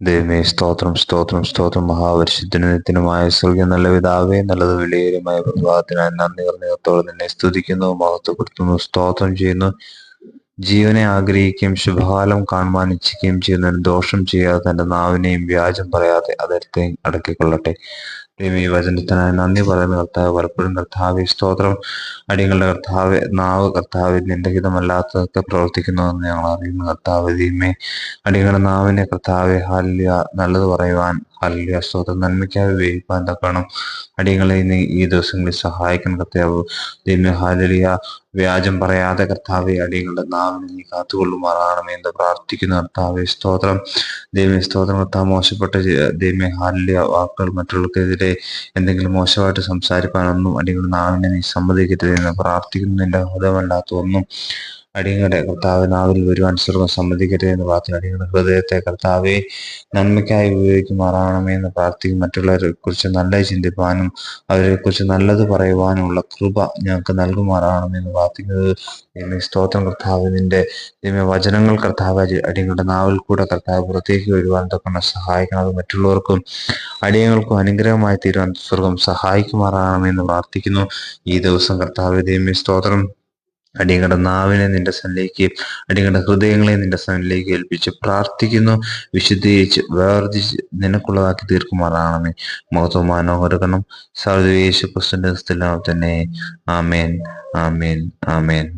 ദൈവമേ സ്തോത്രം സ്തോത്രം സ്തോത്രം. മഹാപരിശുദ്ധനും നിത്യനുമായ നല്ല പിതാവേ നല്ലത് വിലയേറിയമായ പ്രഭാതത്തിനായി നന്ദി നിർണയത്തോടെ നിന്നെ സ്തുതിക്കുന്നു മഹത്വപ്പെടുത്തുന്നു സ്തോത്രം ചെയ്യുന്നു. ജീവനെ ആഗ്രഹിക്കുകയും ശുഭകാലം കാണുവാൻ ഇച്ഛിക്കുകയും ചെയ്യുന്നതിന് ദോഷം ചെയ്യാതെ തന്റെ നാവിനെയും വ്യാജം പറയാതെ അതിർത്തെ അടക്കിക്കൊള്ളട്ടെ. ഈ വചനത്തിനായി നന്ദി പറയുന്ന കർത്താവ് പലപ്പോഴും കർത്താവ് സ്തോത്രം അടികളുടെ കർത്താവ് നാവ് കർത്താവ് നിന്ദഹിതമല്ലാത്തതൊക്കെ പ്രവർത്തിക്കുന്നുവെന്ന് ഞങ്ങൾ അറിയുന്നു കർത്താവ് ദീമേ അടികളുടെ നാവിനെ കർത്താവെ ഹല്യ നല്ലത് പറയുവാൻ ഹല്യ സ്തോത്രം നന്മയ്ക്കായി ഉപയോഗിക്കാൻ തക്കണം അടികളെ ഇനി ഈ ദിവസങ്ങളിൽ സഹായിക്കണം കർത്താവ്. ദീമേ ഹാലിയ വ്യാജം പറയാതെ കർത്താവെ അടികളുടെ നാവിനെ നീ കാത്തുകൊള്ളുമാറാണമേ എന്ന് പ്രാർത്ഥിക്കുന്ന കർത്താവെ. സ്തോത്രം ദൈവമേ സ്തോത്രം കർത്താവ് മോശപ്പെട്ട ദൈവമേ ഹാലിയ വാക്കുകൾ മറ്റുള്ളവർക്കെതിരെ എന്തെങ്കിലും മോശമായിട്ട് സംസാരിക്കാനൊന്നും അല്ലെങ്കിൽ നാവിനെ നീ സമ്മതിക്കരുത് പ്രാർത്ഥിക്കുന്നതിന്റെ ഹൃദയമല്ലാത്ത ഒന്നും. അടിയങ്ങളുടെ കർത്താവ് നാവിൽ വരുവാൻ സ്വർഗം സമ്മതിക്കരുത് എന്ന് പ്രാർത്ഥന അടിയങ്ങളുടെ ഹൃദയത്തെ കർത്താവെ നന്മയ്ക്കായി ഉപയോഗിക്കുമാറാണമേ എന്ന് പ്രാർത്ഥിക്കും മറ്റുള്ളവരെ കുറിച്ച് നല്ല ചിന്തിപ്പാനും അവരെ കുറിച്ച് നല്ലത് പറയുവാനുമുള്ള കൃപ ഞങ്ങൾക്ക് നൽകുമാറാണമേ എന്ന് പ്രാർത്ഥിക്കുന്നത് ദൈവമേ സ്തോത്രം കർത്താവ് നിന്റെ വചനങ്ങൾ കർത്താവ് അടിയങ്ങളുടെ നാവിൽ കൂടെ കർത്താവ് പുറത്തേക്ക് വരുവാൻ തൊക്കെ സഹായിക്കണം. മറ്റുള്ളവർക്കും അടിയങ്ങൾക്കും അനുഗ്രഹമായി തീരുവാൻ സ്വർഗം സഹായിക്കുമാറാണമെന്ന് പ്രാർത്ഥിക്കുന്നു. ഈ ദിവസം കർത്താവ് ദൈവമേ സ്തോത്രം അടിയങ്ങളുടെ നാവിനെ നിന്റെ സന്നിലേക്ക് അടിയങ്ങളുടെ ഹൃദയങ്ങളെ നിന്റെ സന്നിലേക്ക് ഏൽപ്പിച്ച് പ്രാർത്ഥിക്കുന്നു. വിശുദ്ധീകരിച്ച് വേർതിച്ച് നിനക്കുള്ളതാക്കി തീർക്കുമാറാണമേ മഹത്വം മനോഹരകണം സർവേശു പ്രസിഡന്റ് തന്നെ. ആമേൻ ആമേൻ ആമേൻ.